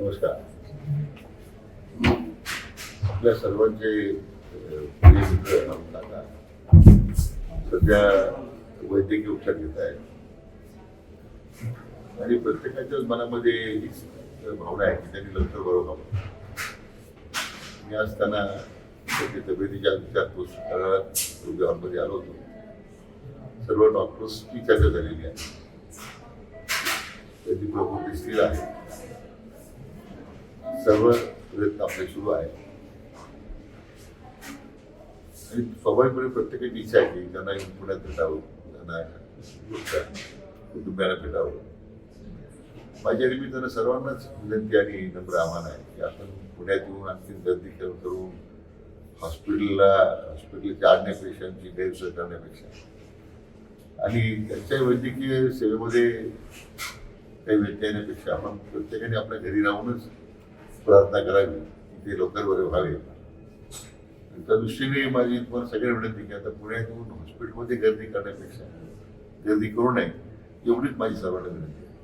नमस्कार. आपल्या सर्वांचे प्रिय मित्र काका. सध्या वैद्यकीय उपचार घेत आहेत. आणि प्रत्येकाच्याच मनामध्ये हीच भावना आहे की त्यांनी लवकर बरोबर मी आज त्यांना त्याची तब्येतीच्या विचारपूस करायला हॉलमध्ये आलो होतो. सर्व डॉक्टर्सची चर्चा झालेली आहे. त्याची प्रकृती स्थिर आहे. सर्व प्रयत्न आपले सुरू आहे आणि स्वाभाविकपणे प्रत्येकाची इच्छा आहे की त्यांना पुण्यात भेटावं त्यांना कुटुंबियाला भेटावं. माझ्या निमित्तानं सर्वांनाच विनंती आणि नम्र आव्हान आहे की आपण पुण्यात येऊन आणखी गर्दी करून करून हॉस्पिटलला हॉस्पिटलच्या आणण्या पेशंटची गैरसोय करण्यापेक्षा. आणि त्यांच्या वैद्यकीय सेवेमध्ये काही व्यत्यय येण्यापेक्षा आपण प्रत्येकाने आपल्या घरी राहूनच प्रार्थना करावी ते लवकर बरे व्हावे. त्या दृष्टीने माझी तुम्हाला सगळ्या विनंती की आता पुण्यातून हॉस्पिटलमध्ये गर्दी करण्यापेक्षा गर्दी करू नये एवढीच माझी सर्वांना विनंती आहे.